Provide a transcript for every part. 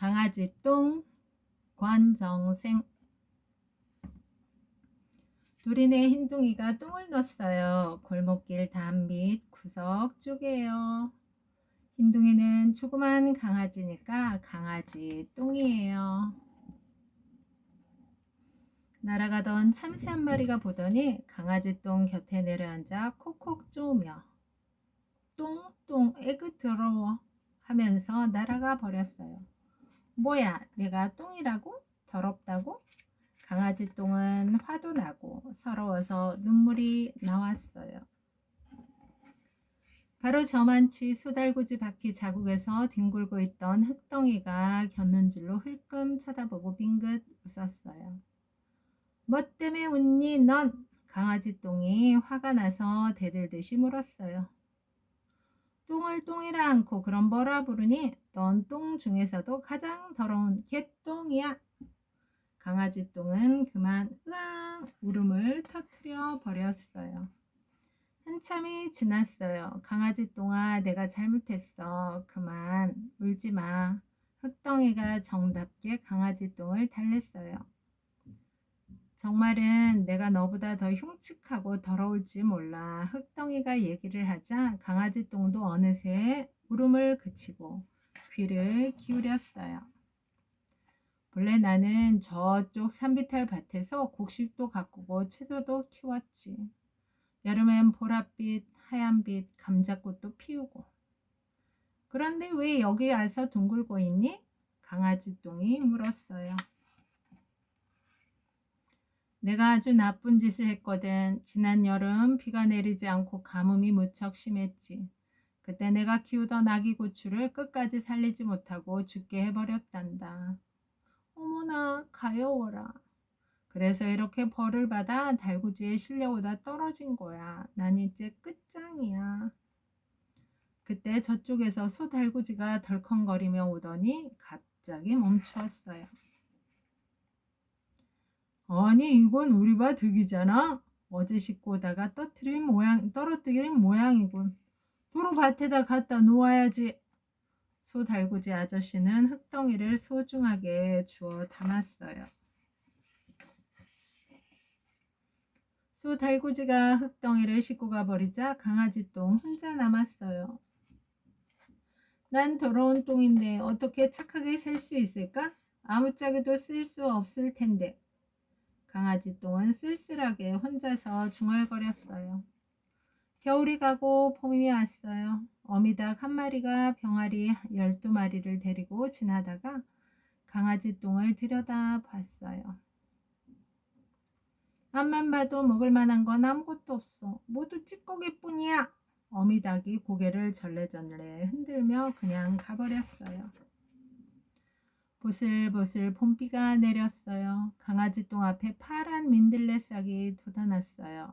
강아지 똥 관정생 둘이네 흰둥이가 똥을 넣었어요. 골목길 담빛 구석 쪽이에요. 흰둥이는 조그만 강아지니까 강아지 똥이에요. 날아가던 참새 한 마리가 보더니 강아지 똥 곁에 내려앉아 콕콕 쪼으며 똥똥 에그 더러워 하면서 날아가 버렸어요. 뭐야 내가 똥이라고? 더럽다고? 강아지 똥은 화도 나고 서러워서 눈물이 나왔어요. 바로 저만치 소달구지 바퀴 자국에서 뒹굴고 있던 흙덩이가 곁눈질로 흘끔 쳐다보고 빙긋 웃었어요. 뭐 때문에 웃니 넌? 강아지 똥이 화가 나서 대들듯이 물었어요. 똥을 똥이라 않고 그럼 뭐라 부르니? 넌 똥 중에서도 가장 더러운 개똥이야. 강아지 똥은 그만 으앙 울음을 터트려 버렸어요. 한참이 지났어요. 강아지 똥아 내가 잘못했어. 그만 울지 마. 흙덩이가 정답게 강아지 똥을 달랬어요. 정말은 내가 너보다 더 흉측하고 더러울지 몰라. 흙덩이가 얘기를 하자 강아지 똥도 어느새 울음을 그치고 귀를 기울였어요. 본래 나는 저쪽 산비탈 밭에서 곡식도 가꾸고 채소도 키웠지. 여름엔 보랏빛, 하얀빛, 감자꽃도 피우고. 그런데 왜 여기 와서 둥글고 있니? 강아지 똥이 물었어요. 내가 아주 나쁜 짓을 했거든. 지난 여름 비가 내리지 않고 가뭄이 무척 심했지. 그때 내가 키우던 아기 고추를 끝까지 살리지 못하고 죽게 해버렸단다. 어머나 가여워라. 그래서 이렇게 벌을 받아 달구지에 실려오다 떨어진 거야. 난 이제 끝장이야. 그때 저쪽에서 소 달구지가 덜컹거리며 오더니 갑자기 멈추었어요. 아니 이건 우리 밭 득이잖아. 어제 씻고 오다가 떠트린 모양, 떨어뜨린 모양이군. 도로 밭에다 갖다 놓아야지. 소 달구지 아저씨는 흙덩이를 소중하게 주워 담았어요. 소 달구지가 흙덩이를 싣고 가버리자 강아지 똥 혼자 남았어요. 난 더러운 똥인데 어떻게 착하게 살수 있을까? 아무짝에도 쓸 수 없을 텐데. 강아지 똥은 쓸쓸하게 혼자서 중얼거렸어요. 겨울이 가고 봄이 왔어요. 어미닭 한 마리가 병아리 열두 마리를 데리고 지나다가 강아지 똥을 들여다 봤어요. 앞만 봐도 먹을 만한 건 아무것도 없어. 모두 찌꺼기뿐이야. 어미닭이 고개를 절레절레 흔들며 그냥 가버렸어요. 보슬보슬 봄비가 내렸어요. 강아지 똥 앞에 파란 민들레 싹이 돋아났어요.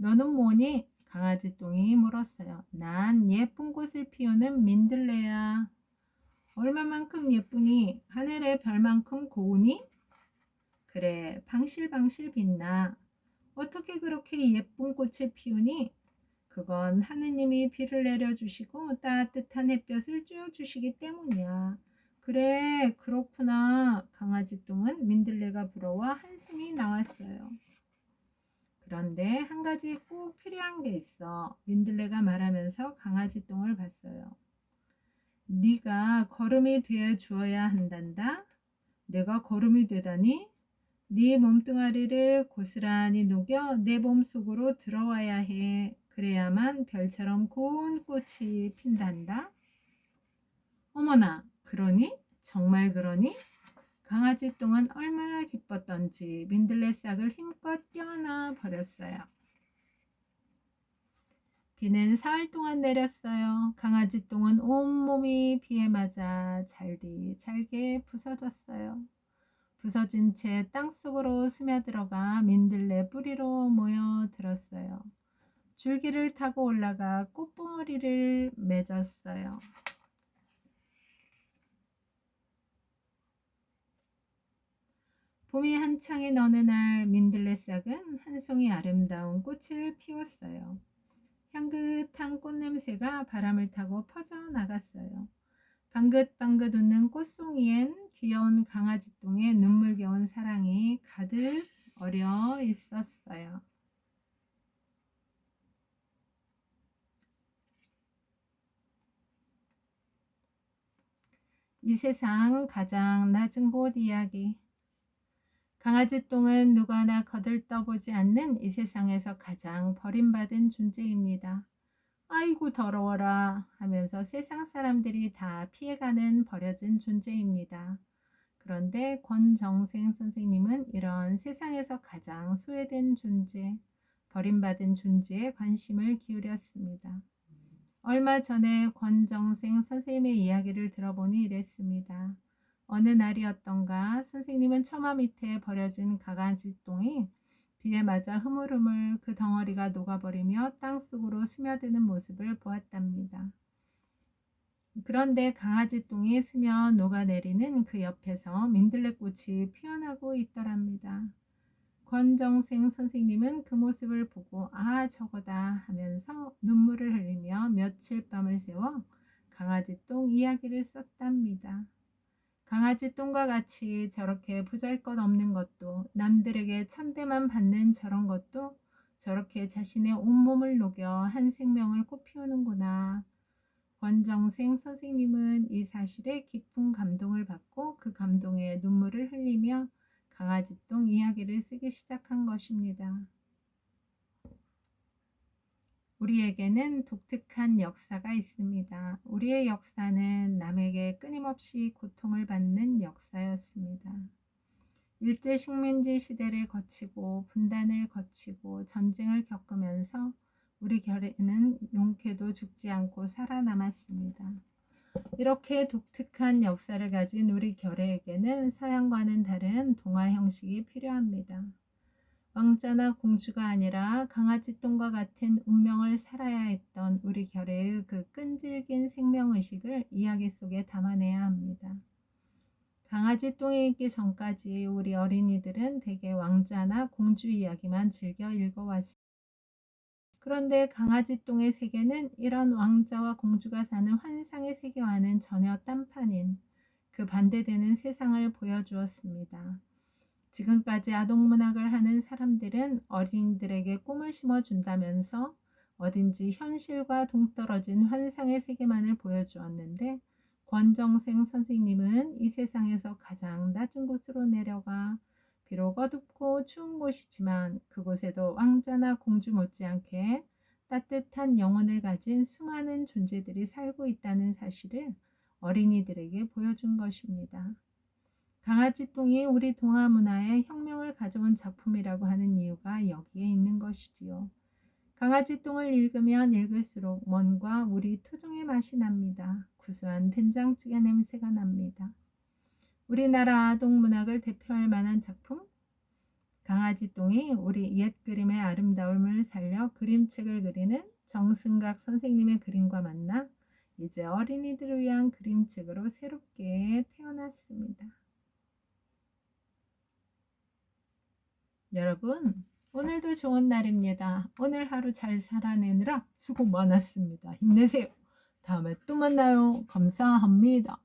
너는 뭐니? 강아지 똥이 물었어요. 난 예쁜 꽃을 피우는 민들레야. 얼마만큼 예쁘니? 하늘의 별만큼 고우니? 그래, 방실방실 빛나. 어떻게 그렇게 예쁜 꽃을 피우니? 그건 하느님이 비를 내려주시고 따뜻한 햇볕을 쬐어주시기 때문이야. 그래, 그렇구나. 강아지 똥은 민들레가 부러워 한숨이 나왔어요. 그런데 한 가지 꼭 필요한 게 있어. 민들레가 말하면서 강아지 똥을 봤어요. 네가 걸음이 되어 주어야 한단다. 내가 걸음이 되다니? 네 몸뚱아리를 고스란히 녹여 내 몸속으로 들어와야 해. 그래야만 별처럼 고운 꽃이 핀단다. 어머나, 그러니? 정말 그러니? 강아지 똥은 얼마나 기뻤던지 민들레 싹을 힘껏 껴안아 버렸어요. 비는 사흘 동안 내렸어요. 강아지 똥은 온몸이 비에 맞아 잘디 잘게 부서졌어요. 부서진 채 땅속으로 스며들어가 민들레 뿌리로 모여들었어요. 줄기를 타고 올라가 꽃봉오리를 맺었어요. 봄이 한창인 어느 날 민들레 싹은 한 송이 아름다운 꽃을 피웠어요. 향긋한 꽃냄새가 바람을 타고 퍼져나갔어요. 방긋방긋 웃는 꽃송이엔 귀여운 강아지똥의 눈물겨운 사랑이 가득 어려 있었어요. 이 세상 가장 낮은 곳 이야기. 강아지 똥은 누구나 거들떠보지 않는 이 세상에서 가장 버림받은 존재입니다. 아이고 더러워라 하면서 세상 사람들이 다 피해가는 버려진 존재입니다. 그런데 권정생 선생님은 이런 세상에서 가장 소외된 존재, 버림받은 존재에 관심을 기울였습니다. 얼마 전에 권정생 선생님의 이야기를 들어보니 이랬습니다. 어느 날이었던가 선생님은 처마 밑에 버려진 강아지 똥이 비에 맞아 흐물흐물 그 덩어리가 녹아버리며 땅속으로 스며드는 모습을 보았답니다. 그런데 강아지 똥이 스며 녹아내리는 그 옆에서 민들레꽃이 피어나고 있더랍니다. 권정생 선생님은 그 모습을 보고 아 저거다 하면서 눈물을 흘리며 며칠 밤을 새워 강아지 똥 이야기를 썼답니다. 강아지 똥과 같이 저렇게 보잘것 없는 것도 남들에게 천대만 받는 저런 것도 저렇게 자신의 온몸을 녹여 한 생명을 꽃피우는구나. 권정생 선생님은 이 사실에 깊은 감동을 받고 그 감동에 눈물을 흘리며 강아지 똥 이야기를 쓰기 시작한 것입니다. 우리에게는 독특한 역사가 있습니다. 우리의 역사는 남에게 끊임없이 고통을 받는 역사였습니다. 일제 식민지 시대를 거치고 분단을 거치고 전쟁을 겪으면서 우리 결에는 용케도 죽지 않고 살아남았습니다. 이렇게 독특한 역사를 가진 우리 결의에게는 서양과는 다른 동화 형식이 필요합니다. 왕자나 공주가 아니라 강아지 똥과 같은 운명을 살아야 했던 우리 결의의 그 끈질긴 생명의식을 이야기 속에 담아내야 합니다. 강아지 똥에 있기 전까지 우리 어린이들은 대개 왕자나 공주 이야기만 즐겨 읽어왔습니다. 그런데 강아지 똥의 세계는 이런 왕자와 공주가 사는 환상의 세계와는 전혀 딴판인 그 반대되는 세상을 보여주었습니다. 지금까지 아동문학을 하는 사람들은 어린이들에게 꿈을 심어준다면서 어딘지 현실과 동떨어진 환상의 세계만을 보여주었는데 권정생 선생님은 이 세상에서 가장 낮은 곳으로 내려가 비록 어둡고 추운 곳이지만 그곳에도 왕자나 공주 못지않게 따뜻한 영혼을 가진 수많은 존재들이 살고 있다는 사실을 어린이들에게 보여준 것입니다. 강아지 똥이 우리 동화 문화에 혁명을 가져온 작품이라고 하는 이유가 여기에 있는 것이지요. 강아지 똥을 읽으면 읽을수록 먼과 우리 토종의 맛이 납니다. 구수한 된장찌개 냄새가 납니다. 우리나라 아동 문학을 대표할 만한 작품 강아지 똥이 우리 옛 그림의 아름다움을 살려 그림책을 그리는 정승각 선생님의 그림과 만나 이제 어린이들을 위한 그림책으로 새롭게 태어났습니다. 여러분, 오늘도 좋은 날입니다. 오늘 하루 잘 살아내느라 수고 많았습니다. 힘내세요. 다음에 또 만나요. 감사합니다.